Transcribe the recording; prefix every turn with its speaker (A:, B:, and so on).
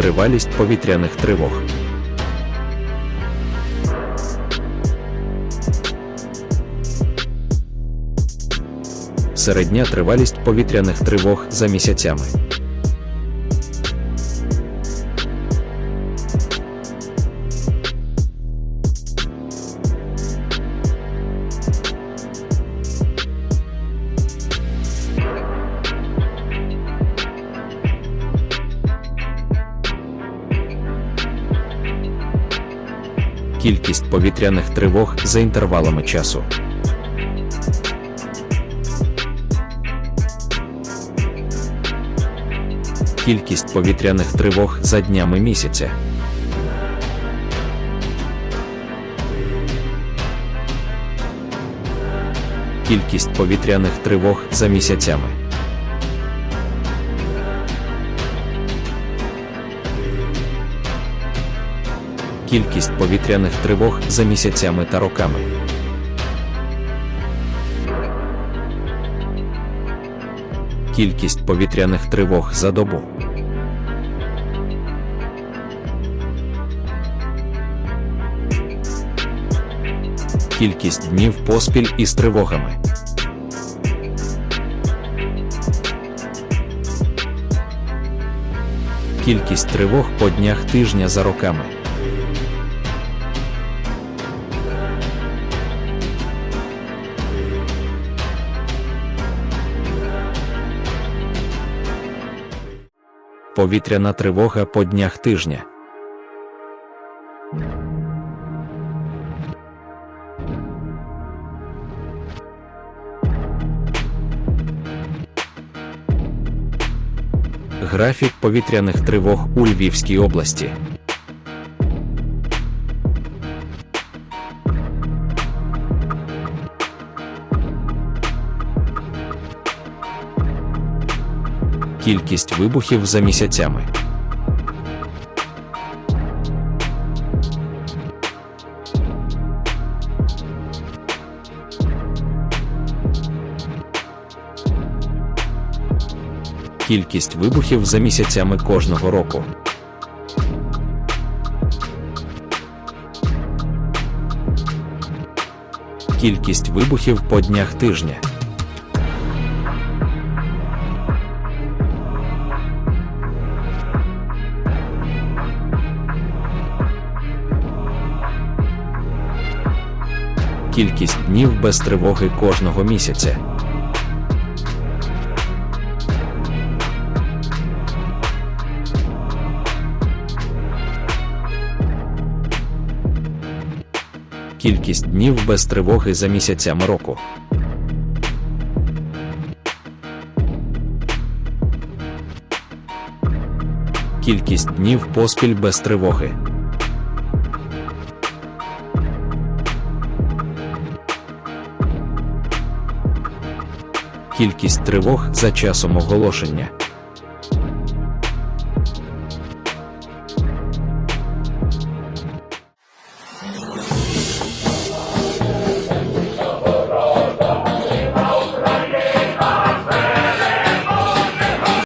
A: Тривалість повітряних тривог. Середня тривалість повітряних тривог за місяцями. Кількість повітряних тривог за інтервалами часу. Кількість повітряних тривог за днями місяця. Кількість повітряних тривог за місяцями. Кількість повітряних тривог за місяцями та роками. Кількість повітряних тривог за добу. Кількість днів поспіль із тривогами. Кількість тривог по днях тижня за роками. Повітряна тривога по днях тижня. Графік повітряних тривог у Львівській області. Кількість вибухів за місяцями. Кількість вибухів за місяцями кожного року. Кількість вибухів по днях тижня. Кількість днів без тривоги кожного місяця. Кількість днів без тривоги за місяцями року. Кількість днів поспіль без тривоги. Кількість тривог за часом оголошення.